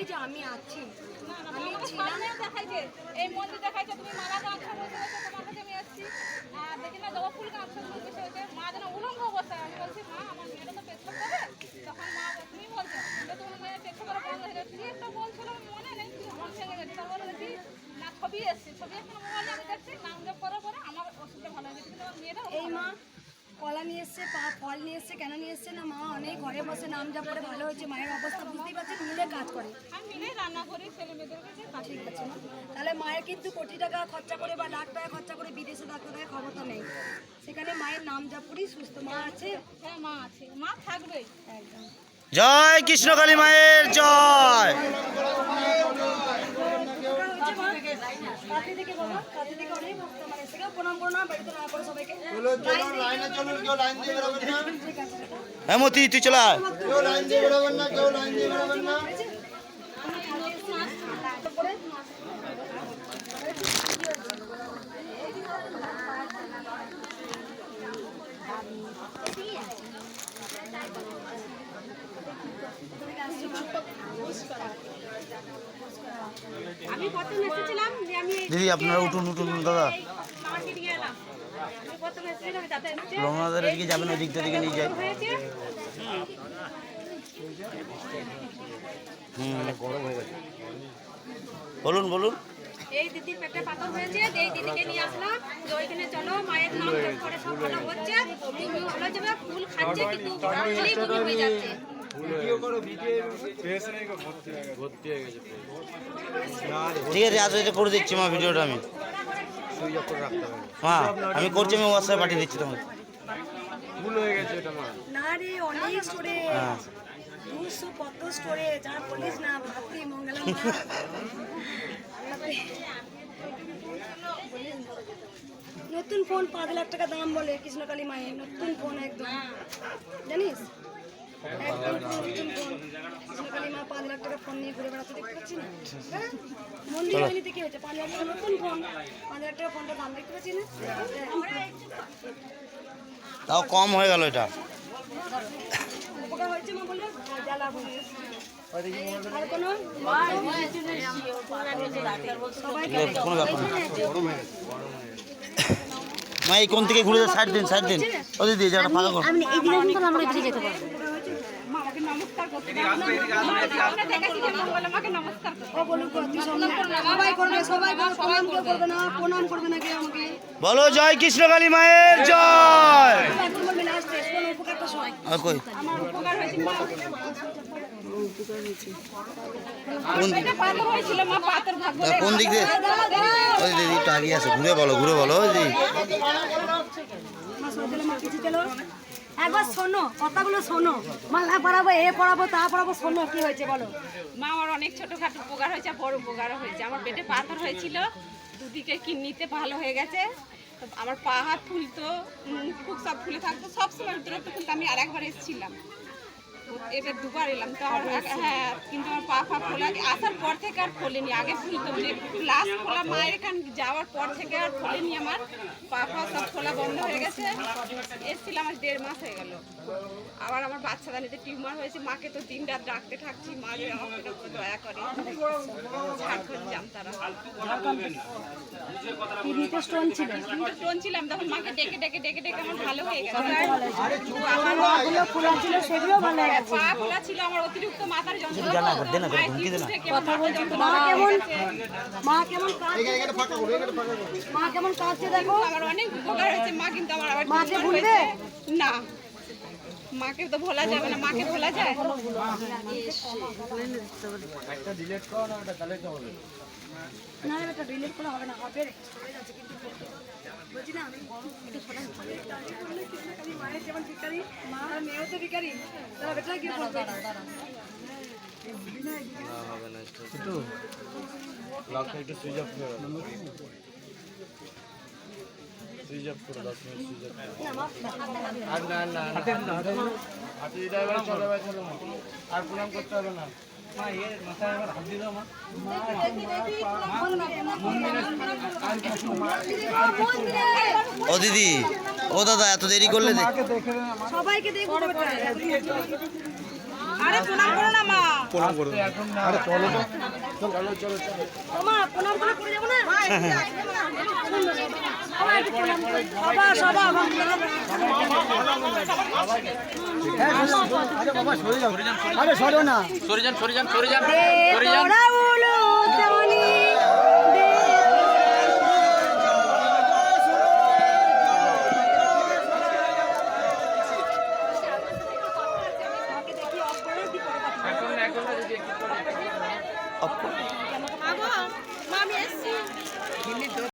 এই যে আমি আছি। আমি ছিলাম। সামনে দেখাইছে। এই মন্দির দেখাইছে তুমি মালা গাছ বসে তোমার কাছে আমি এসেছি আর দেখি না জবা ফুল গাছ বসে রয়েছে মা যেন উলঙ্গ অবস্থায় আমি বলছি মা আমার মেয়েটা তো পেছন করে। তখন মা তুমি বলছে যে তোমার মেয়ে পেছন করে বন্ধ হয়ে গেছে একটা বলছিল মনে নেই কিন্তু মন ভেঙে গেছে। তারপরে দেখি না ছবি এসছে। ছবি এখন মোবাইলে আমি দেখছি নাম জপ করার পরে আমার ওষুধটা ভালো হয়ে গেছে কিন্তু আমার মেয়েটা এই মা কলা নিয়ে এসছে পা ফল নিয়ে এসছে কেন নিয়ে এসছে না মা অনেক ঘরে বসে নাম যা করে ভালো হয়েছে মায়ের অবস্থা বুঝতেই পারছেন মিলে কাজ করে। আমি রান্না করি ছেলে মেয়েদের কাছে তাহলে মায়ের কিন্তু কোটি টাকা খরচা করে বা লাখ টাকা খরচা করে বিদেশে ডাক্তার দেখার ক্ষমতা নেই। সেখানে মায়ের নাম জাপুরি সুস্থ। মা আছে? হ্যাঁ মা আছে। মা থাকবেই একদম। জয় কৃষ্ণকালী মায়ের জয়। কাছে থেকে বাবা কাছে থেকে অনেক ভক্ত আমার এসে প্রণাম বেটা। হেমতি তুই চলে আয় দিদি আপনারা উঠুন উঠুন, দাদা মাকে নিয়ে এলাম আমি প্রথম এসেছিলাম তাতে হচ্ছে রমনাদের দিকে যাবেন, ওই দিকটা দিকে নিয়ে যাই। বলুন বলুন। এই দিদির পেটে পাথর হয়েছে, এই দিদিকে নিয়ে আসলাম। যে ওইখানে চলো, মায়ের নাম করে সব ভালো হচ্ছে। ভালো যাবে, ফুল খাচ্ছে, কিন্তু ঠিক আছে আজ এটা করে দিচ্ছি মা ভিডিওটা আমি। মা আমি করছি আমি হোয়াটসঅ্যাপে পাঠিয়ে দিচ্ছি তোমাকে। না রে অনেক স্টোরে হ্যাঁ। দুশো কত স্টোরে যা বলিস না ভাবতি মঙ্গলম নতুন ফোন পাঁচ লাখ টাকা দাম বলে কৃষ্ণকালী মায়ের। নতুন ফোন একদম। জানিস? একদম পুরো ফোন কৃষ্ণকালী মা পাঁচ লাখ টাকা ফোন নিয়ে ঘুরে বেড়াতে দেখতে পাচ্ছি না হ্যাঁ? মন্দির বাহিনীতে কি হয়েছে পাঁচ লাখ টাকা নতুন ফোন পাঁচ লাখ টাকা ফোনটা দাম দেখতে পাচ্ছি না তাও কম হয়ে গেল এটা। উপকার হয়েছে মা আর কোনো কোনো ব্যাপার না মা এই কোন থেকে ঘুরে সাইড দিন সাইড দিন। ও দিদি এই জায়গাটা ফাঁকা এইদিকে কিন্তু আমরা যেতে পারব। বলো, জয় কৃষ্ণ কালী মায়ের, জয়! কোনো দিক? দিয়ে? ওই দিদি একটু আগিয়ে আসো, ঘুরে বলো ঘুরে বলো দিদি। একবার শোনো, কথাগুলো শোনো। মালা পড়াবো এ পড়াবো তা পড়াবো শোনো কি হয়েছে বলো। মা, আমার অনেক ছোটোখাটো উপকার হয়েছে বড় উপকারও হয়েছে। আমার পেটে পাথর হয়েছিল, দুদিকে কিডনিতে ভালো হয়ে গেছে। আমার পাহাড় ফুলতো খুব সব ফুলে থাকতো। সব সময় দূরত্ব তো আমি আর একবার এসেছিলাম। এবার দুবার এলাম। তো আমার হ্যাঁ কিন্তু আমার পা ফা ফোলা আসার পর থেকে আর ফোলেনি। আগে ফুলতো মানে লাস্ট ফোলা মায়ের এখান যাওয়ার পর থেকে আর ফোলেনি আমার। পা ফা সব ফোলা বন্ধ হয়ে গেছে। এসেছিলাম আজ দেড় মাস হয়ে গেল। আবার আমার বাচ্চাদানিতে টিউমার হয়েছে। মাকে তো দিন রাত ডাকতে থাকছি। মা যে আমাকে দয়া করে। ঝাড়খণ্ড জাম তারা। স্টোন ছিল। ছিলাম তখন মাকে ডেকে ডেকে ডেকে ডেকে আমার ভালো হয়ে গেছে। আমার ছিল সেগুলো ভালো হয়ে গেছে। পা ফোলা ছিল আমার অতিরিক্ত মাথার যন্ত্রণা মাথার যন্ত্রণা মা কেমন মা কেমন মা কেমন কাঁদছে দেখো আমার অনেক উপকার হয়েছে মা কিন্তু আমার আবার মাকে ভুলবে? না মাকে তো ভোলা যাবে না মাকে ভোলা যায় না ডিলিট করা হবে না হবে রে আছে কিন্তু বলছি না আমি একটু মায়ের যেমন ভিকারি মা আর মেয়েও তো ভিকারি তারা বেটা কি করবে না মা আর না না না চলে। আর প্রণাম করতে হবে না। ও দিদি ও দাদা এত দেরি করলে সবাইকে না মা। সবাই সবাই হ্যাঁ, আরে সরে না। সরে যান সরে যান সরে যান সরে যান।